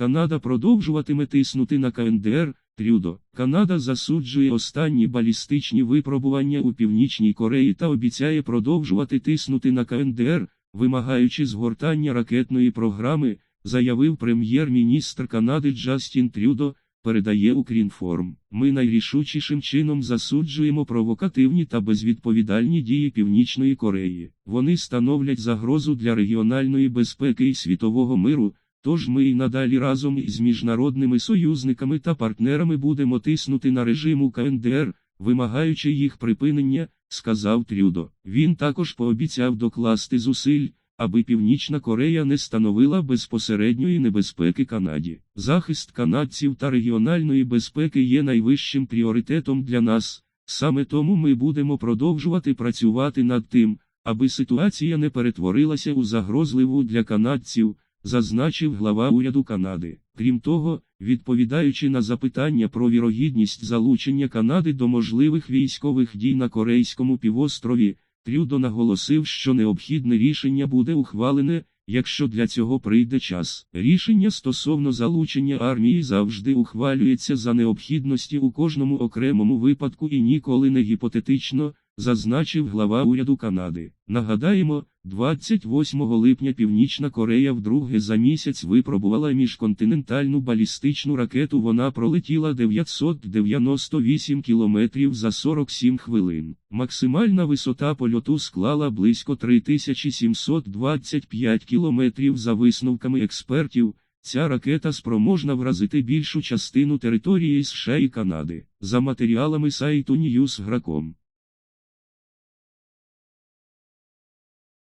Канада продовжуватиме тиснути на КНДР. Трюдо. Канада засуджує останні балістичні випробування у Північній Кореї та обіцяє продовжувати тиснути на КНДР, вимагаючи згортання ракетної програми, заявив прем'єр-міністр Канади Джастін Трюдо, передає Укрінформ. Ми найрішучішим чином засуджуємо провокативні та безвідповідальні дії Північної Кореї. Вони становлять загрозу для регіональної безпеки і світового миру. Тож ми і надалі разом із міжнародними союзниками та партнерами будемо тиснути на режим КНДР, вимагаючи їх припинення, сказав Трюдо. Він також пообіцяв докласти зусиль, аби Північна Корея не становила безпосередньої небезпеки Канаді. Захист канадців та регіональної безпеки є найвищим пріоритетом для нас. Саме тому ми будемо продовжувати працювати над тим, аби ситуація не перетворилася у загрозливу для канадців зазначив глава уряду Канади. Крім того, відповідаючи на запитання про вірогідність залучення Канади до можливих військових дій на Корейському півострові, Трюдо наголосив, що необхідне рішення буде ухвалене, якщо для цього прийде час. Рішення стосовно залучення армії завжди ухвалюється за необхідності у кожному окремому випадку і ніколи не гіпотетично, зазначив глава уряду Канади. Нагадаємо, 28 липня Північна Корея вдруге за місяць випробувала міжконтинентальну балістичну ракету. Вона пролетіла 998 кілометрів за 47 хвилин. Максимальна висота польоту склала близько 3725 кілометрів за висновками експертів. Ця ракета спроможна вразити більшу частину території США і Канади. За матеріалами сайту Newsgro.com.